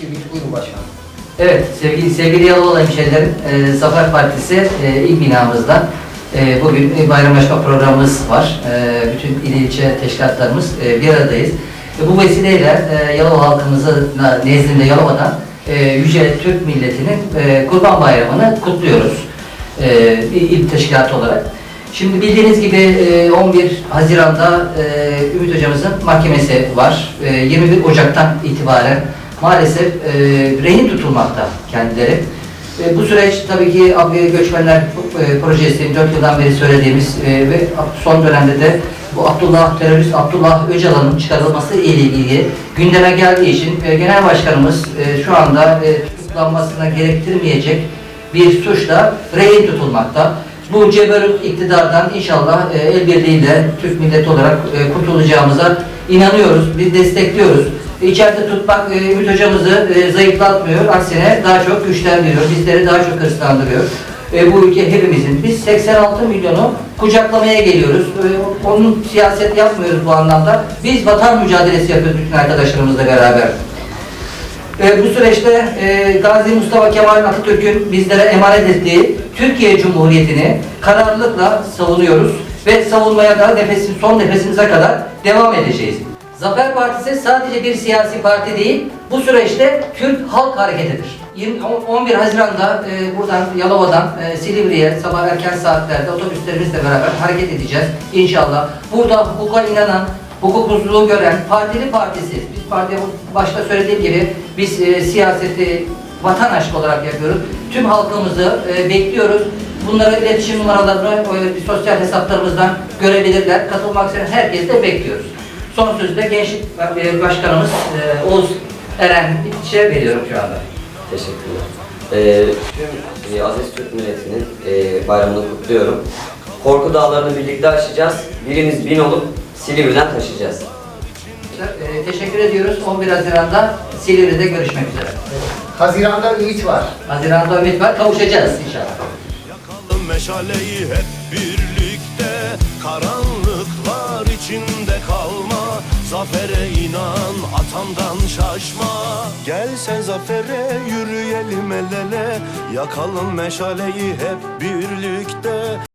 gibi. Buyurun başkanım. Evet, sevgili sevgili Yalova hemşehrilerim, e, Zafer Partisi e, ilk binamızda e, bugün e, bayramlaşma programımız var. E, bütün il ilçe teşkilatlarımız e, bir aradayız. E, bu vesileyle e, Yalova halkımızın nezdinde Yalova'dan e, Yüce Türk milletinin e, Kurban Bayramı'nı kutluyoruz. E, il teşkilatı olarak. Şimdi bildiğiniz gibi e, 11 Haziran'da e, Ümit Hocamızın mahkemesi var. E, 21 Ocak'tan itibaren maalesef e, rehin tutulmakta kendileri. E, bu süreç tabii ki Abdülhamid Göçmenler e, Projesi 4 yıldan beri söylediğimiz e, ve son dönemde de bu Abdullah terörist Abdullah Öcalan'ın çıkarılması ile ilgili gündeme geldiği için e, Genel Başkanımız e, şu anda e, tutuklanmasına gerektirmeyecek bir suçla rehin tutulmakta. Bu ceberut iktidardan inşallah e, el birliğiyle Türk milleti olarak e, kurtulacağımıza inanıyoruz, biz destekliyoruz. İçeride tutmak e, Ümit hocamızı e, zayıflatmıyor, aksine daha çok güçlendiriyor, bizleri daha çok hırslandırıyor. E, bu ülke hepimizin. Biz 86 milyonu kucaklamaya geliyoruz. E, onun siyaset yapmıyoruz bu anlamda. Biz vatan mücadelesi yapıyoruz bütün arkadaşlarımızla beraber. E, bu süreçte e, Gazi Mustafa Kemal Atatürk'ün bizlere emanet ettiği Türkiye Cumhuriyeti'ni kararlılıkla savunuyoruz ve savunmaya da nefesim, son nefesimize kadar devam edeceğiz. Zafer Partisi sadece bir siyasi parti değil, bu süreçte Türk Halk Hareketi'dir. 20 11 Haziran'da e, buradan Yalova'dan e, Silivri'ye sabah erken saatlerde otobüslerimizle beraber hareket edeceğiz inşallah. Burada hukuka inanan, hukuksuzluğu gören partili partisiz. Biz partiye başta söylediğim gibi biz e, siyaseti vatan aşkı olarak yapıyoruz. Tüm halkımızı e, bekliyoruz. Bunları iletişim numaralarını e, sosyal hesaplarımızdan görebilirler. Katılmak isteyen herkesi de bekliyoruz. Son sözü de Gençlik e, Başkanımız e, Oğuz Eren İtiş'e veriyorum şu anda. Teşekkürler. Ee, tüm e, aziz Türk milletinin e, bayramını kutluyorum. Korku dağlarını birlikte aşacağız. Birimiz bin olup Silivri'den taşıyacağız. E, teşekkür ediyoruz. 11 Haziran'da Silivri'de görüşmek üzere. Haziran'da Ümit var. Haziran'da ümit var. Kavuşacağız inşallah. Yakalım meşaleyi hep birlikte Zafere inan atandan şaşma. Gel sen zafere yürüyelim el ele Yakalım meşaleyi hep birlikte